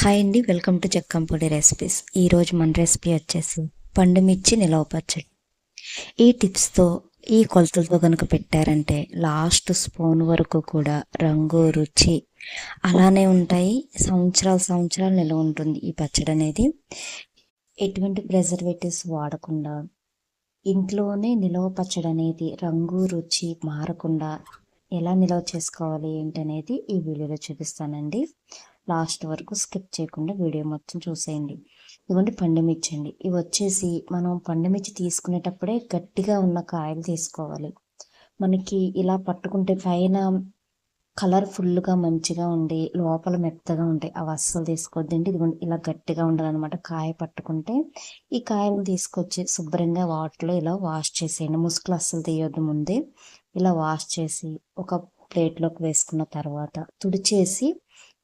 Hi అండి welcome to జక్కంపొడి recipes ఈరోజు మన రెసిపీ వచ్చేసి పండు మిర్చి నిలవ పచ్చడి. ఈ టిప్స్తో ఈ కొలతలతో కనుక పెట్టారంటే లాస్ట్ స్పూన్ వరకు కూడా రంగు రుచి అలానే ఉంటాయి. సంవత్సరాలు సంవత్సరాలు నిలవ ఉంటుంది ఈ పచ్చడి అనేది. ఎటువంటి ప్రిజర్వేటివ్స్ వాడకుండా ఇంట్లోనే నిలవ పచ్చడి అనేది రంగు రుచి మారకుండా ఎలా నిల్వ చేసుకోవాలి ఏంటనేది ఈ వీడియోలో చూపిస్తానండి. లాస్ట్ వరకు స్కిప్ చేయకుండా వీడియో మొత్తం చూసేయండి. ఇవ్వండి పండుమిర్చి అండి ఇవి వచ్చేసి మనం పండుమిర్చి తీసుకునేటప్పుడే గట్టిగా ఉన్న కాయలు తీసుకోవాలి. మనకి ఇలా పట్టుకుంటే పైన కలర్ ఫుల్గా మంచిగా ఉండి లోపల మెత్తగా ఉంటాయి అవి అస్సలు తీసుకోవద్దండి ఇదిగోండి ఇలా గట్టిగా ఉండాలన్నమాట కాయ పట్టుకుంటే. ఈ కాయను తీసుకొచ్చి శుభ్రంగా వాటర్లో ఇలా వాష్ చేసేయండి. ముసుగులు అస్సలు తీయొద్దు ముందే. ఇలా వాష్ చేసి ఒక ప్లేట్లోకి వేసుకున్న తర్వాత తుడిచేసి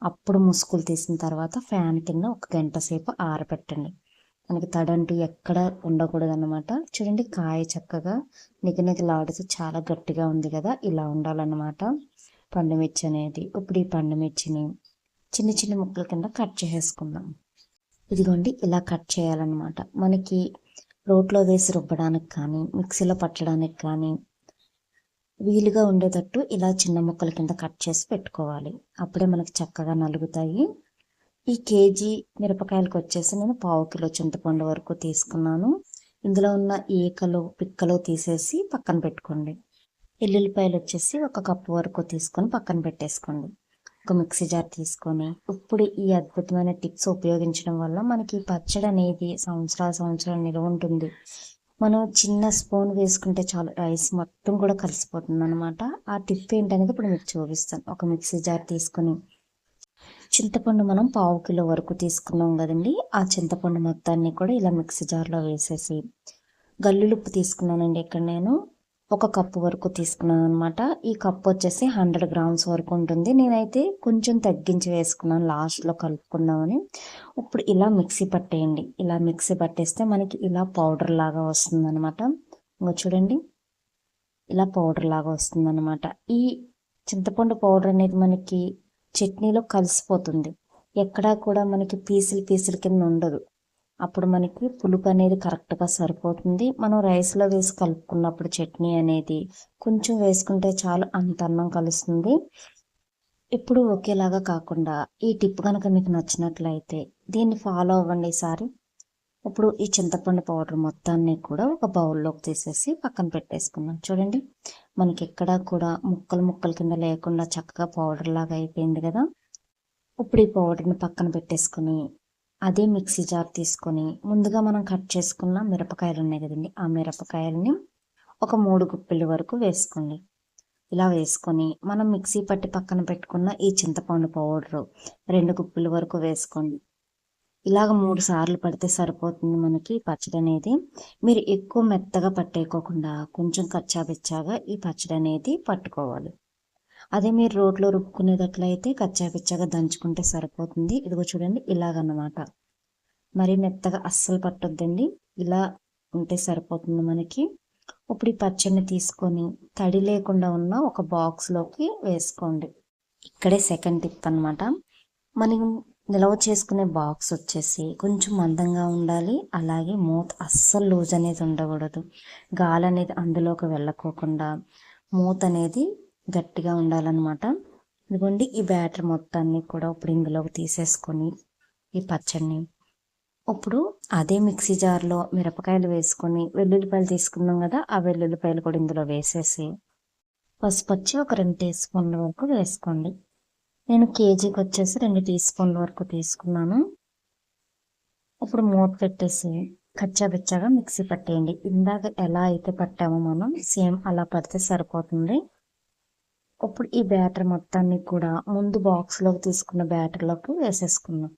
అప్పుడు ముసుగులు తీసిన తర్వాత ఫ్యాన్ కింద ఒక గంట సేపు ఆరబెట్టండి. మనకి తడంటూ ఎక్కడ ఉండకూడదు అనమాట చూడండి కాయ చక్కగా నిగనిగలాడుతూ చాలా గట్టిగా ఉంది కదా ఇలా ఉండాలన్నమాట. పండుమిర్చి అనేది ఇప్పుడు ఈ పండుమిర్చిని చిన్న చిన్న ముక్కల కింద కట్ చేసేసుకుందాం. ఇదిగోండి ఇలా కట్ చేయాలన్నమాట. మనకి రోట్లో వేసి రుబ్బడానికి కానీ మిక్సీలో పట్టడానికి కానీ వీలుగా ఉండేటట్టు ఇలా చిన్న ముక్కల కింద కట్ చేసి పెట్టుకోవాలి. అప్పుడే మనకి చక్కగా నలుగుతాయి. ఈ కేజీ మిరపకాయలకు వచ్చేసి నేను పావు కిలో చింతపండు వరకు తీసుకున్నాను. ఇందులో ఉన్న ఈకలు పిక్కలు తీసేసి పక్కన పెట్టుకోండి. ఎల్లుల్లిపాయలు వచ్చేసి ఒక కప్పు వరకు తీసుకొని పక్కన పెట్టేసుకోండి. ఒక మిక్సీ జార్ తీసుకొని. ఇప్పుడు ఈ అద్భుతమైన టిప్స్ ఉపయోగించడం వల్ల మనకి పచ్చడి అనేది సంవత్సరాల సంవత్సరాలు నిలువ ఉంటుంది. మనం చిన్న స్పూన్ వేసుకుంటే చాలు రైస్ మొత్తం కూడా కలిసిపోతుంది అనమాట ఆ టిప్ ఏంటనేది ఇప్పుడు మీకు చూపిస్తాను. ఒక మిక్సీ జార్ తీసుకొని చింతపండు మనం పావు కిలో వరకు తీసుకున్నాం కదండి. ఆ చింతపండు మొత్తాన్ని కూడా ఇలా మిక్సీ జార్లో వేసేసి గల్లులుప్పు తీసుకున్నానండి ఇక్కడ నేను. ఒక కప్పు వరకు తీసుకున్నాను అనమాట ఈ కప్పు వచ్చేసి హండ్రెడ్ గ్రామ్స్ వరకు ఉంటుంది. నేనైతే కొంచెం తగ్గించి వేసుకున్నాను లాస్ట్లో కలుపుకుందామని. ఇప్పుడు ఇలా మిక్సీ పట్టేయండి. ఇలా మిక్సీ పట్టేస్తే మనకి ఇలా పౌడర్ లాగా వస్తుంది అనమాట ఇంకా చూడండి. ఇలా పౌడర్ లాగా వస్తుంది అనమాట ఈ చింతపండు పౌడర్ అనేది మనకి చట్నీలో కలిసిపోతుంది. ఎక్కడా కూడా మనకి పీసులు పీసులు కింద ఉండదు. అప్పుడు మనకి పులుపు అనేది కరెక్ట్గా సరిపోతుంది. మనం రైస్లో వేసి కలుపుకున్నప్పుడు చట్నీ అనేది కొంచెం వేసుకుంటే చాలు అంత అన్నం కలుస్తుంది. ఇప్పుడు ఒకేలాగా కాకుండా ఈ టిప్ కనుక మీకు నచ్చినట్లయితే దీన్ని ఫాలో అవ్వండి ఈసారి. ఇప్పుడు ఈ చింతపండు పౌడర్ మొత్తాన్ని కూడా ఒక బౌల్లోకి తీసేసి పక్కన పెట్టేసుకున్నాం చూడండి మనకి ఎక్కడా కూడా ముక్కలు ముక్కల కింద లేకుండా చక్కగా పౌడర్ లాగా అయిపోయింది కదా. ఇప్పుడు ఈ పౌడర్ని పక్కన పెట్టేసుకుని అదే మిక్సీ జార్ తీసుకొని ముందుగా మనం కట్ చేసుకున్న మిరపకాయలు ఉన్నాయి కదండి. ఆ మిరపకాయలని ఒక మూడు గుప్పిళ్ళ వరకు వేసుకోండి. ఇలా వేసుకొని మనం మిక్సీ పట్టి పక్కన పెట్టుకున్న ఈ చింతపండు పౌడరు రెండు గుప్పిల వరకు వేసుకోండి. ఇలాగ మూడు సార్లు పడితే సరిపోతుంది మనకి పచ్చడి అనేది. మీరు ఎక్కువ మెత్తగా పట్టేయకోకుండా కొంచెం కచ్చాబిచ్చాగా ఈ పచ్చడి అనేది పట్టుకోవాలి. అదే మీరు రోడ్లో రుబ్బుకునేటట్లయితే కచ్చాపిచ్చాగా దంచుకుంటే సరిపోతుంది. ఇదిగో చూడండి ఇలాగన్నమాట. మరి మెత్తగా అస్సలు పట్టొద్దండి. ఇలా ఉంటే సరిపోతుంది మనకి. ఇప్పుడు ఈ పచ్చడిని తీసుకొని తడి లేకుండా ఉన్న ఒక బాక్స్లోకి వేసుకోండి. ఇక్కడే సెకండ్ టిప్ అనమాట మనం నిల్వ చేసుకునే బాక్స్ వచ్చేసి కొంచెం మందంగా ఉండాలి. అలాగే మూత అస్సలు లూజ్ అనేది ఉండకూడదు. గాలి అనేది అందులోకి వెళ్ళకోకుండా మూత అనేది గట్టిగా ఉండాలన్నమాట. ఇదిగోండి ఈ బ్యాటర్ మొత్తాన్ని కూడా ఇప్పుడు ఇందులోకి తీసేసుకొని ఈ పచ్చడిని. ఇప్పుడు అదే మిక్సీ జార్లో మిరపకాయలు వేసుకొని వెల్లుల్లిపాయలు తీసుకున్నాం కదా ఆ వెల్లుల్లిపాయలు కూడా ఇందులో వేసేసి పసుపు వచ్చి ఒక రెండు టీ స్పూన్ల వరకు వేసుకోండి. నేను కేజీకి వచ్చేసి రెండు టీ స్పూన్ల వరకు తీసుకున్నాను. ఇప్పుడు మూత పెట్టేసి కచ్చాబిచ్చాగా మిక్సీ పట్టేయండి. ఇందాక ఎలా అయితే పట్టామో మనం సేమ్ అలా పడితే సరిపోతుంది. ఇప్పుడు ఈ బ్యాటర్ మొత్తాన్ని కూడా ముందు బాక్స్లోకి తీసుకున్న బ్యాటర్లోకి వేసేసుకుందాం.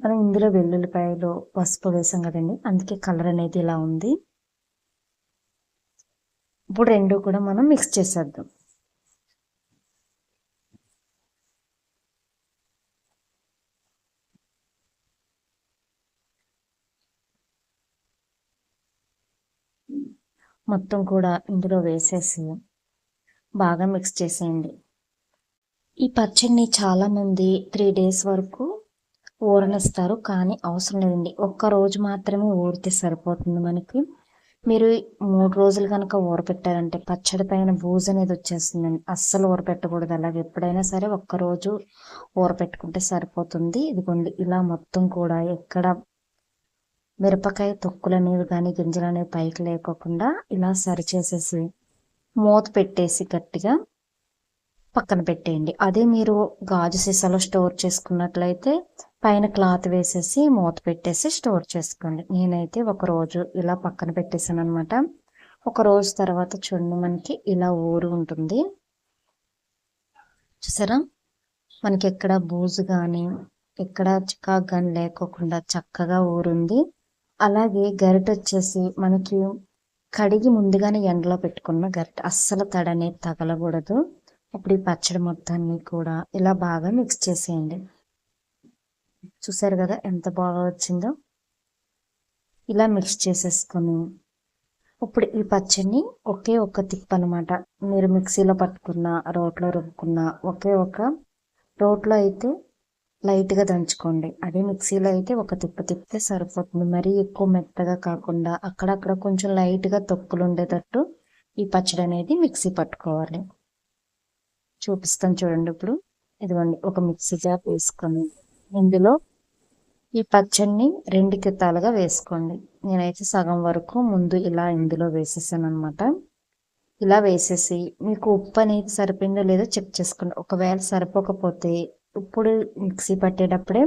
మనం ఇందులో వెల్లుల్లిపాయలు పసుపు వేసాం కదండి. అందుకే కలర్ అనేది ఇలా ఉంది. ఇప్పుడు రెండు కూడా మనం మిక్స్ చేసేద్దాం. మొత్తం కూడా ఇందులో వేసేసి బాగా మిక్స్ చేసేయండి. ఈ పచ్చడిని చాలామంది త్రీ డేస్ వరకు ఊరనిస్తారు కానీ అవసరం లేదండి. ఒక్క రోజు మాత్రమే ఊరితే సరిపోతుంది మనకి. మీరు మూడు రోజులు కనుక ఊరపెట్టారంటే పచ్చడి పైన బూజు అనేది వచ్చేస్తుందండి. అస్సలు ఊరపెట్టకూడదు. అలాగే ఎప్పుడైనా సరే ఒక్కరోజు ఊరపెట్టుకుంటే సరిపోతుంది. ఇదిగోండి ఇలా మొత్తం కూడా ఎక్కడ మిరపకాయ తొక్కులు అనేవి కానీ గింజలు అనేవి పైకి లేకోకుండా ఇలా సరి చేసేసి మూత పెట్టేసి గట్టిగా పక్కన పెట్టేయండి. అదే మీరు గాజు సీసాలో స్టోర్ చేసుకున్నట్లయితే పైన క్లాత్ వేసేసి మూత పెట్టేసి స్టోర్ చేసుకోండి. నేనైతే ఒక రోజు ఇలా పక్కన పెట్టేసాను అనమాట ఒక రోజు తర్వాత చూడండి మనకి ఇలా ఊరు ఉంటుంది. చూసారా? మనకి ఎక్కడ బూజు కానీ ఎక్కడ చికాకు కానీ లేకోకుండా చక్కగా ఊరుంది. అలాగే గరిట వచ్చేసి మనకి కడిగి ముందుగానే ఎండలో పెట్టుకున్న గరిట. అస్సలు తడనే తగలకూడదు. ఇప్పుడు ఈ పచ్చడి మొత్తాన్ని కూడా ఇలా బాగా మిక్స్ చేసేయండి. చూసారు కదా ఎంత బాగా వచ్చిందో? ఇలా మిక్స్ చేసేసుకొని ఇప్పుడు ఈ పచ్చడిని ఒకే ఒక్క తిప్పు అనమాట మీరు మిక్సీలో పట్టుకున్న రోట్లో రుబ్బుకున్న ఒకే ఒక రోట్లో అయితే లైట్గా దంచుకోండి. అదే మిక్సీలో అయితే ఒక తిప్ప తిప్పితే సరిపోతుంది. మరీ ఎక్కువ మెత్తగా కాకుండా అక్కడక్కడ కొంచెం లైట్గా తొక్కులు ఉండేటట్టు ఈ పచ్చడి అనేది మిక్సీ పట్టుకోవాలి. చూపిస్తాను చూడండి ఇప్పుడు. ఇదిగోండి ఒక మిక్సీ జార్ వేసుకొని ఇందులో ఈ పచ్చడిని రెండు కితాలుగా వేసుకోండి. నేనైతే సగం వరకు ముందు ఇలా ఇందులో వేసేసాను అనమాట ఇలా వేసేసి మీకు ఉప్పు అనేది సరిపోయిందో లేదో చెక్ చేసుకోండి. ఒకవేళ సరిపోకపోతే ఇప్పుడు మిక్సీ పట్టేటప్పుడే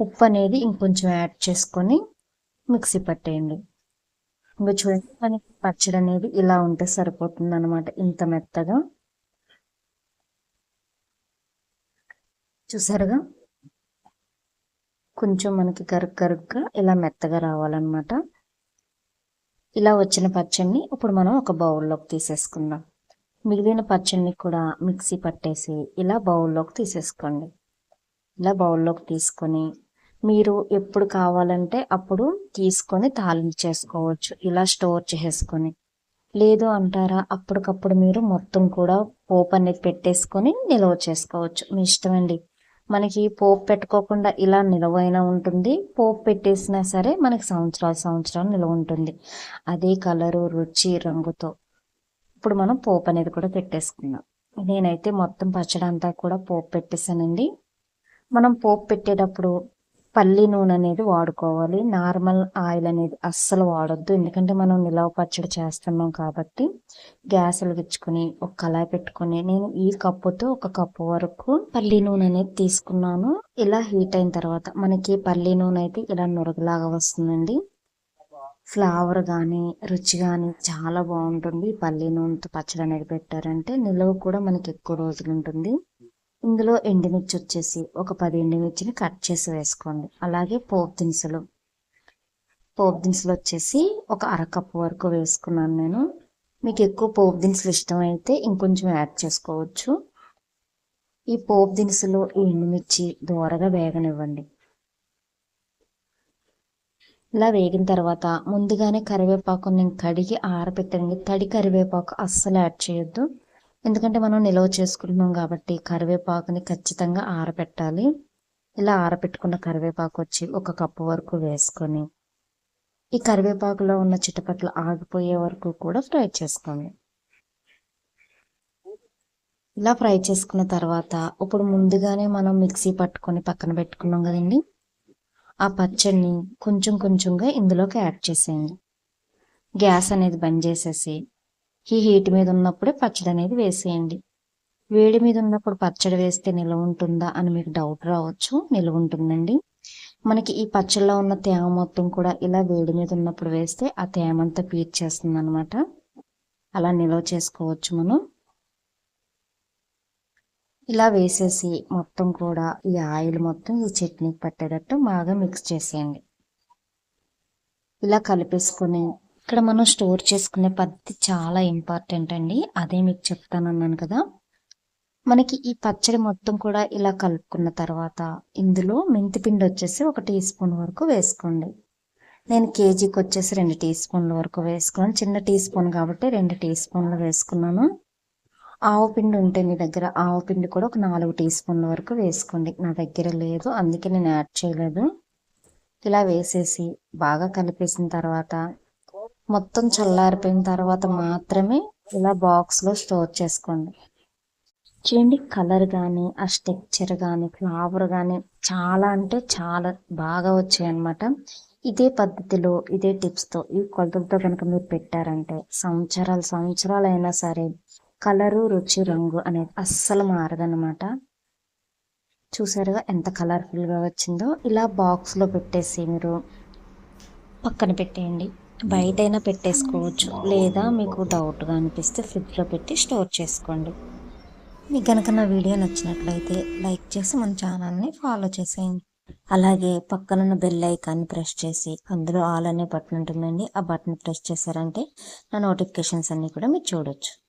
ఉప్పు అనేది ఇంకొంచెం యాడ్ చేసుకొని మిక్సీ పట్టేయండి. ఇంకా చూడండి మనకి పచ్చడి అనేది ఇలా ఉంటే సరిపోతుంది అనమాట ఇంత మెత్తగా. చూసారుగా? కొంచెం మనకి గరుగ్ గరుగ్గా ఇలా మెత్తగా రావాలన్నమాట. ఇలా వచ్చిన పచ్చడిని ఇప్పుడు మనం ఒక బౌల్లోకి తీసేసుకుందాం. మిగిలిన పచ్చడిని కూడా మిక్సీ పట్టేసి ఇలా బౌల్లోకి తీసేసుకోండి. ఇలా బౌల్లోకి తీసుకొని మీరు ఎప్పుడు కావాలంటే అప్పుడు తీసుకొని తాలింపు చేసుకోవచ్చు. ఇలా స్టోర్ చేసుకొని. లేదు అంటారా అప్పటికప్పుడు మీరు మొత్తం కూడా పోపు అనేది పెట్టేసుకొని నిల్వ చేసుకోవచ్చు. మీ ఇష్టం అండి. మనకి పోపు పెట్టుకోకుండా ఇలా నిలవైనా ఉంటుంది. పోపు పెట్టేసినా సరే మనకి సంవత్సరాలు సంవత్సరాలు నిలవ ఉంటుంది. అదే కలరు రుచి రంగుతో ఇప్పుడు మనం పోపు అనేది కూడా పెట్టేసుకుందాం. నేనైతే మొత్తం పచ్చడి అంతా కూడా పోపు పెట్టేశానండి. మనం పోపు పెట్టేటప్పుడు పల్లి నూనె అనేది వాడుకోవాలి. నార్మల్ ఆయిల్ అనేది అస్సలు వాడొద్దు. ఎందుకంటే మనం నిలవ పచ్చడి చేస్తున్నాం కాబట్టి గ్యాస్ వెలిగించుకొని ఒక కళాయి పెట్టుకొని నేను ఈ కప్పుతో ఒక కప్పు వరకు పల్లి నూనె అనేది తీసుకున్నాను. ఇలా హీట్ అయిన తర్వాత మనకి పల్లి నూనె అయితే ఇలా నురగలాగా వస్తుందండి. ఫ్లేవర్ కానీ రుచి కానీ చాలా బాగుంటుంది. పల్లి నూనెతో పచ్చడి అనేది పెట్టారంటే నిల్వ కూడా మనకి ఎక్కువ రోజులు ఉంటుంది. ఇందులో ఎండుమిర్చి వచ్చేసి ఒక పది ఎండుమిర్చిని కట్ చేసి వేసుకోండి. అలాగే పోపు దినుసులు. పోపు దినుసులు వచ్చేసి ఒక అరకప్పు వరకు వేసుకున్నాను నేను. మీకు ఎక్కువ పోపు దినుసులు ఇష్టమైతే ఇంకొంచెం యాడ్ చేసుకోవచ్చు. ఈ పోపు దినుసులు ఈ ఎండుమిర్చి దూరగా వేగనివ్వండి. ఇలా వేగిన తర్వాత ముందుగానే కరివేపాకు నేను కడిగి ఆరబెట్టండి తడి కరివేపాకు అస్సలు యాడ్ చేయొద్దు. ఎందుకంటే మనం నిల్వ చేసుకుంటున్నాం కాబట్టి కరివేపాకుని ఖచ్చితంగా ఆరబెట్టాలి ఇలా ఆరబెట్టుకున్న కరివేపాకు వచ్చి ఒక కప్పు వరకు వేసుకొని ఈ కరివేపాకులో ఉన్న చిటపట్లు ఆగిపోయే వరకు కూడా ఫ్రై చేసుకోండి. ఇలా ఫ్రై చేసుకున్న తర్వాత ఇప్పుడు ముందుగానే మనం మిక్సీ పట్టుకొని పక్కన పెట్టుకున్నాం కదండి. ఆ పచ్చడిని కొంచెం కొంచెంగా ఇందులోకి యాడ్ చేసేయండి. గ్యాస్ అనేది బంద్ చేసేసి ఈ హీట్ మీద ఉన్నప్పుడే పచ్చడి అనేది వేసేయండి. వేడి మీద ఉన్నప్పుడు పచ్చడి వేస్తే నిల్వ ఉంటుందా అని మీకు డౌట్ రావచ్చు నిల్వ ఉంటుందండి. మనకి ఈ పచ్చడిలో ఉన్న తేమ మొత్తం కూడా ఇలా వేడి మీద ఉన్నప్పుడు వేస్తే ఆ తేమ అంతా పీర్చేస్తుంది అనమాట అలా నిల్వ చేసుకోవచ్చు మనం. ఇలా వేసేసి మొత్తం కూడా ఈ ఆయిల్ మొత్తం ఈ చట్నీకి పట్టేటట్టు బాగా మిక్స్ చేసేయండి. ఇలా కలిపేసుకొని ఇక్కడ మనం స్టోర్ చేసుకునే పద్ధతి చాలా ఇంపార్టెంట్ అండి. అదే మీకు చెప్తానన్నాను కదా. మనకి ఈ పచ్చడి మొత్తం కూడా ఇలా కలుపుకున్న తర్వాత ఇందులో మెంతిపిండి వచ్చేసి ఒక టీ స్పూన్ వరకు వేసుకోండి. నేను కేజీకి వచ్చేసి రెండు టీ స్పూన్ల వరకు వేసుకున్నాను. చిన్న టీ స్పూన్ కాబట్టి రెండు టీ స్పూన్లు వేసుకున్నాను. ఆవు పిండి ఉంటే మీ దగ్గర ఆవు పిండి కూడా ఒక నాలుగు టీ స్పూన్ల వరకు వేసుకోండి. నా దగ్గర లేదు అందుకే నేను యాడ్ చేయలేదు. ఇలా వేసేసి బాగా కలిపేసిన తర్వాత మొత్తం చల్లారిపోయిన తర్వాత మాత్రమే ఇలా బాక్స్లో స్టోర్ చేసుకోండి. చూడండి కలర్ కానీ ఆ స్ట్రక్చర్ కానీ ఫ్లవర్ కానీ చాలా అంటే చాలా బాగా వచ్చాయి అన్నమాట ఇదే పద్ధతిలో ఇదే టిప్స్తో ఈ కొలతలతో కనుక మీరు పెట్టారంటే సంవత్సరాలు సంవత్సరాలు అయినా సరే కలరు రుచి రంగు అనేది అస్సలు మారదనమాట చూసారుగా ఎంత కలర్ఫుల్గా వచ్చిందో. ఇలా బాక్స్లో పెట్టేసి మీరు పక్కన పెట్టేయండి. బయటైనా పెట్టేసుకోవచ్చు. లేదా మీకు డౌట్గా అనిపిస్తే ఫ్రిడ్జ్లో పెట్టి స్టోర్ చేసుకోండి. మీకు కనుక నా వీడియో నచ్చినట్లయితే లైక్ చేసి మన ఛానల్ని ఫాలో చేసేయండి. అలాగే పక్కనున్న బెల్ ఐకాన్ని ప్రెస్ చేసి అందులో ఆల్ అనే బటన్ ఉంటుందండి. ఆ బటన్ ప్రెస్ చేశారంటే నా నోటిఫికేషన్స్ అన్నీ కూడా మీరు చూడొచ్చు.